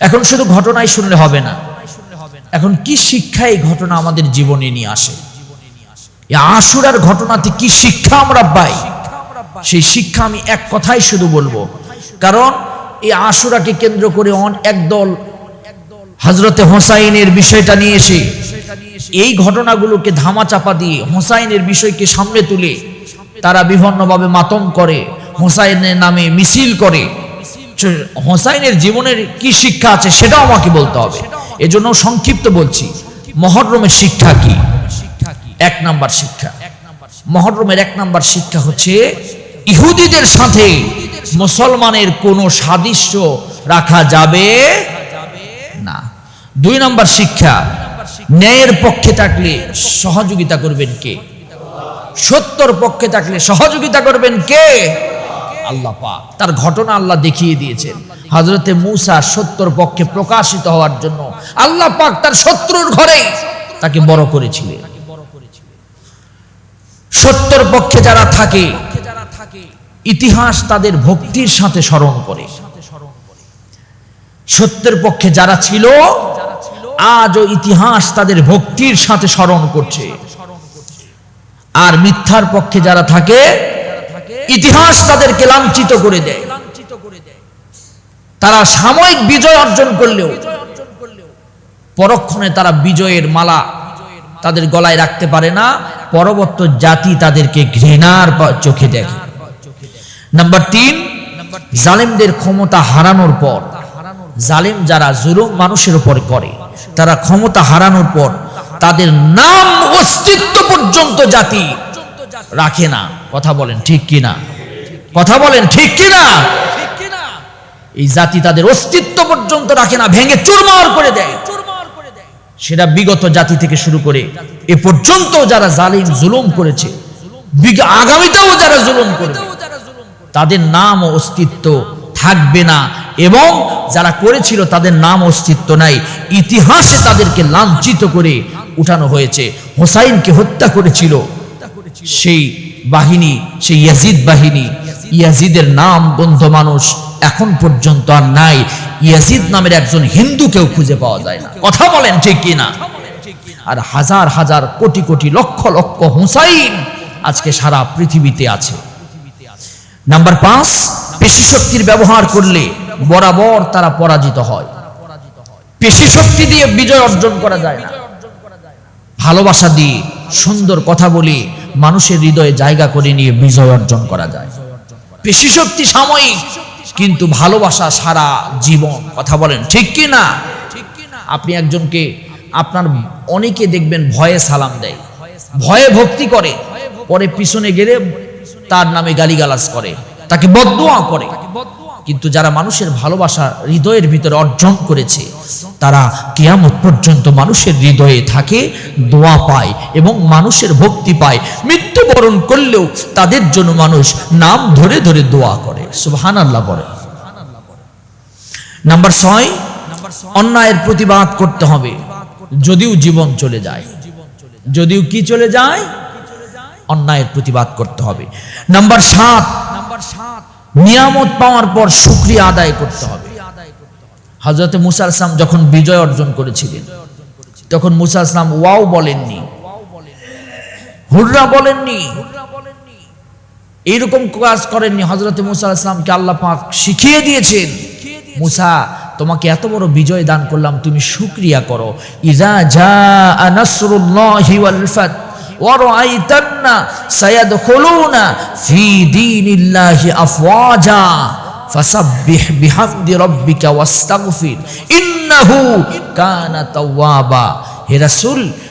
এখন শুধু ঘটনাই শুনলে হবে না। এখন কি শিক্ষা এই ঘটনা আমাদের জীবনে নিয়ে আসে? আশুরার ঘটনাতে কি শিক্ষা আমরা পাই? সেই শিক্ষা আমি এক কথাই শুধু বলব। কারণ এই আশুরাকে কেন্দ্র করে অন একদল হজরতে হোসাইনের বিষয়টা নিয়ে এসে এই ঘটনাগুলোকে ধামাচাপা দিয়ে হোসাইনের বিষয়কে সামনে তুলে তারা বিভিন্নভাবে মাতম করে, হোসাইনের নামে মিছিল করে হোসাইনের জীবনের কি শিক্ষা আছে সেটাও আমাকে বলতে হবে। এজন্য সংক্ষিপ্ত বলছি, মহরমের শিক্ষা কি? এক নাম্বার শিক্ষা। মহরমের এক নাম্বার শিক্ষা হচ্ছে ইহুদিদের সাথে মুসলমানের কোনো সাদৃশ্য রাখা যাবে না। দুই নাম্বার শিক্ষা, ন্যায়ের পক্ষে থাকলে সহযোগিতা করবেন কে? সত্যর পক্ষে থাকলে সহযোগিতা করবেন কে? আল্লাহ পাক। তার ঘটনা আল্লাহ দেখিয়ে দিয়েছেন। হজরতে মূসা সত্যর পক্ষে প্রকাশিত হওয়ার জন্য আল্লাহ পাক তার শত্রুর ঘরে তাকে বড় করেছিলেন। সত্যর পক্ষে যারা থাকে, ইতিহাস তাদের ভক্তির সাথে স্মরণ করে। সত্যের পক্ষে যারা ছিল, আজও ইতিহাস তাদের ভক্তির সাথে স্মরণ করছে। আর মিথ্যার পক্ষে যারা থাকে ইতিহাস তাদেরকে লাঞ্ছিত করে দেয়। তারা সাময়িক বিজয় অর্জন করলেও, পরক্ষণে তারা বিজয়ের মালা তাদের গলায় রাখতে পারে না, পরবর্তী জাতি তাদেরকে ঘৃণার চোখে দেখে। নাম্বার তিন, জালেমদের ক্ষমতা হারানোর পর, জালেম যারা জুলুম মানুষের উপর করে, তারা ক্ষমতা হারানোর পর তাদের নাম অস্তিত্ব পর্যন্ত জাতি রাখে না। কথা বলেন ঠিক কিনা? কথা বলেন ঠিক কিনা? এই জাতি তাদের অস্তিত্ব পর্যন্ত রাখে না, ভেঙে চুরমার করে দেয়। সেটা বিগত জাতি থেকে শুরু করে এ পর্যন্ত যারা জালিম, জুলুম করেছে আগামীতেও যারা জুলুম করবে, তাদের নাম ও অস্তিত্ব থাকবে না এবং যারা করেছিল তাদের নাম অস্তিত্ব নাই। ইতিহাসে তাদেরকে লাঞ্ছিত করে উঠানো হয়েছে। হোসাইনকে হত্যা করেছিল। সেই বাহিনী, সেই ইয়াজিদ বাহিনী, ইয়াজিদের নাম বন্ধ মানুষ এখন পর্যন্ত আর নাই। ইয়াজিদ নামের একজন হিন্দুকেও খুঁজে পাওয়া যায় না। কথা বলেন ঠিক কিনা? আর হাজার হাজার কোটি কোটি লক্ষ লক্ষ হুসাইন আজকে সারা পৃথিবীতে আছে। নাম্বার পাঁচ পেশি শক্তির ব্যবহার করলে বরাবর তারা পরাজিত হয়। পেশি শক্তি দিয়ে বিজয় অর্জন করা যায় না। ভালোবাসা দিয়ে সুন্দর কথা বলে মানুষের হৃদয়ে জায়গা করে নিয়ে বিজয় অর্জন করা যায়। পেশি শক্তি সাময়িক, কিন্তু ভালোবাসা সারা জীবন। কথা বলেন, ঠিক কি না? আপনি একজনকে, আপনার অনেকে দেখবেন ভয়ে সালাম দেয়, ভয়ে ভক্তি করে, পরে পিছনে গেলে তার নামে গালিগালাজ করে, তাকে বদদোয়া করে। কিন্তু যারা মানুষের ভালোবাসা হৃদয়ের ভিতরে অর্জন করেছে, তারা কেয়ামত পর্যন্ত মানুষের হৃদয়ে থাকে, দোয়া পায় এবং মানুষের ভক্তি পায়। মৃত্যুবরণ করলেও তাদের জন্য মানুষ নাম ধরে ধরে দোয়া করে। সুবহান আল্লাহ বলে। নাম্বার ছয়, অন্যায়ের প্রতিবাদ করতে হবে। যদিও জীবন চলে যায়। যদিও কি চলে যায়? অন্যায়ের প্রতিবাদ করতে হবে। নাম্বার সাত নিয়ামত পাওয়ার পর শুক্রিয়া আদায় করতে হবে। হজরত মুসা ইসলাম যখন বিজয় অর্জন করেছিলেন, তখন মুসা ইসলাম ওয়াও বলেননি। হুররা বলেননি। এইরকম কাজ করেননি হজরত মুসা ইসলামকে আল্লাহ পাক শিখিয়ে দিয়েছেন। মুসা, তোমাকে এত বড় বিজয় দান করলাম, তুমি শুক্রিয়া করো। ইজা জা নাসরুল্লাহি ওয়াল ফাত। ওয়ারাইতান্না সায়াদখুলুনা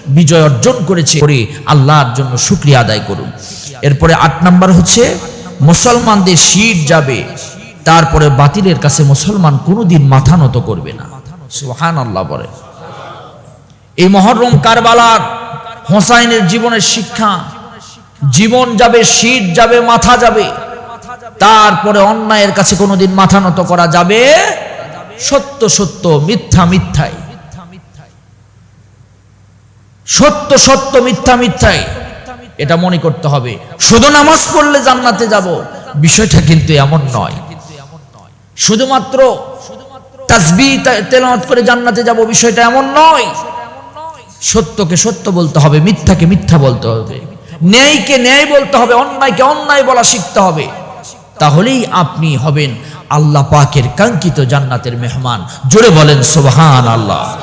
বিজয় অর্জন করেছে আল্লাহর জন্য শুক্রিয়া আদায় করুন। এরপরে আট নাম্বার হচ্ছে, মুসলমানদের শির যাবে, তারপরে বাতিলের কাছে মুসলমান কোনোদিন মাথা নত করবে না। সুবহানাল্লাহ বলে। এই মহরম কারবালার হোসাইনের জীবনের শিক্ষা। জীবন যাবে, শীত যাবে, মাথা যাবে। তারপরে অন্যায়ের কাছে কোনোদিন মাথা নত করা যাবে সত্য সত্য, মিথ্যা, মিথ্যাই। সত্য সত্য, মিথ্যা, মিথ্যাই। এটা মনে করতে হবে। শুধু নামাজ পড়লে জান্নাতে যাব, বিষয়টা কিন্তু এমন নয়। শুধুমাত্র তাসবি তেলাওয়াত করে জান্নাতে যাব, বিষয়টা এমন নয়। সত্যকে সত্য বলতে হবে, মিথ্যাকে মিথ্যা বলতে হবে। ন্যায়কে ন্যায় বলতে হবে, অন্যায়কে অন্যায় বলা শিখতে হবে। তাহলেই আপনি হবেন আল্লাহ পাকের কাঙ্ক্ষিত জান্নাতের মেহমান। জোরে বলেন সোবাহান আল্লাহ